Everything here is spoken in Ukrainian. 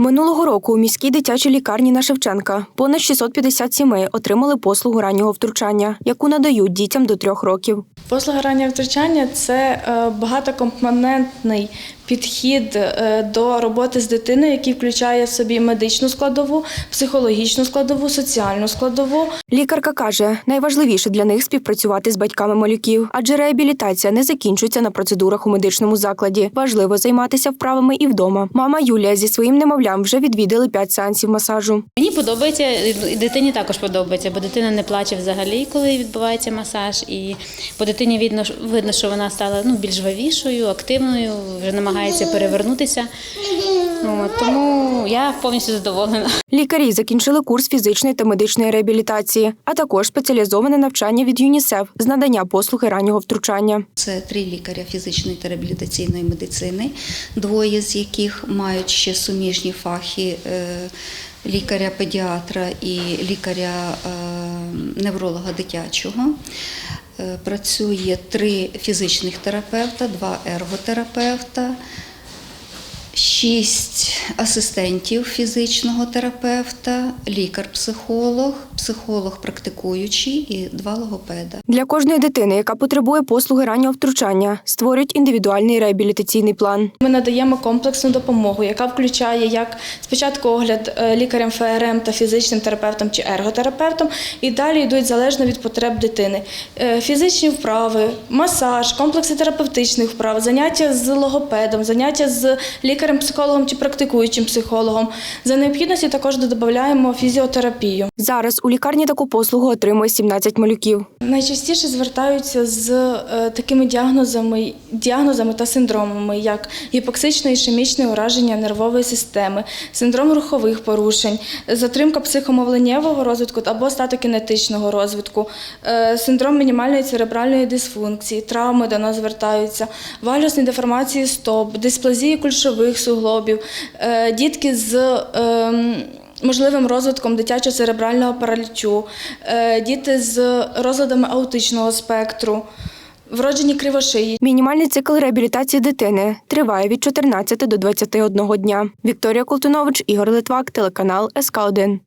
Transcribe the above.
Минулого року у міській дитячій лікарні на Шевченка понад 650 сімей отримали послугу раннього втручання, яку надають дітям до трьох років. Послуга раннього втручання це е, багатокомпонентний підхід е, до роботи з дитиною, який включає в собі медичну складову, психологічну складову, соціальну складову. Лікарка каже, найважливіше для них співпрацювати з батьками малюків, адже реабілітація не закінчується на процедурах у медичному закладі. Важливо займатися вправами і вдома. Мама Юлія зі своїм немовлям вже відвідали п'ять сеансів масажу. Мені подобається, і дитині також подобається, бо дитина не плаче взагалі, коли відбувається масаж. І по дитині видно, видно що вона стала ну, більш жвавішою, активною, вже намагається перевернутися. От, тому я повністю задоволена. Лікарі закінчили курс фізичної та медичної реабілітації, а також спеціалізоване навчання від ЮНІСЕФ з надання послуги раннього втручання. Це три лікаря фізичної та реабілітаційної медицини, двоє з яких мають ще суміжні фахи е, лікаря-педіатра і лікаря-невролога дитячого. Е, Працює три фізичних терапевта, два ерготерапевта, шість асистентів фізичного терапевта, лікар-психолог, психолог практикуючий і два логопеда. Для кожної дитини, яка потребує послуги раннього втручання, створюють індивідуальний реабілітаційний план. Ми надаємо комплексну допомогу, яка включає як спочатку огляд е, лікарем ФРМ та фізичним терапевтом чи ерготерапевтом, і далі йдуть залежно від потреб дитини. Е, Фізичні вправи, масаж, комплекси терапевтичних вправ, заняття з логопедом, заняття з лікарем-психологом чи практикуючим психологом. За необхідності також додаємо фізіотерапію. Зараз у лікарні таку послугу отримує 17 малюків. Найчастіше звертаються з е, такими діагнозами, діагнозами та синдромами, як гіпоксичне і ішемічне ураження нервової системи, синдром рухових порушень, затримка психомовленнєвого розвитку або статокінетичного розвитку, е, синдром мінімальної церебральної дисфункції, травми до нас звертаються, вальгосні деформації стоп, дисплазії кульшових суглобів, е, дітки з ем, можливим розвитком дитячо-церебрального паралічу, е, діти з розладами аутичного спектру, вроджені кривошиї. Мінімальний цикл реабілітації дитини триває від 14 до 21 дня. Вікторія Колтунович, Ігор Литвак, телеканал СК 1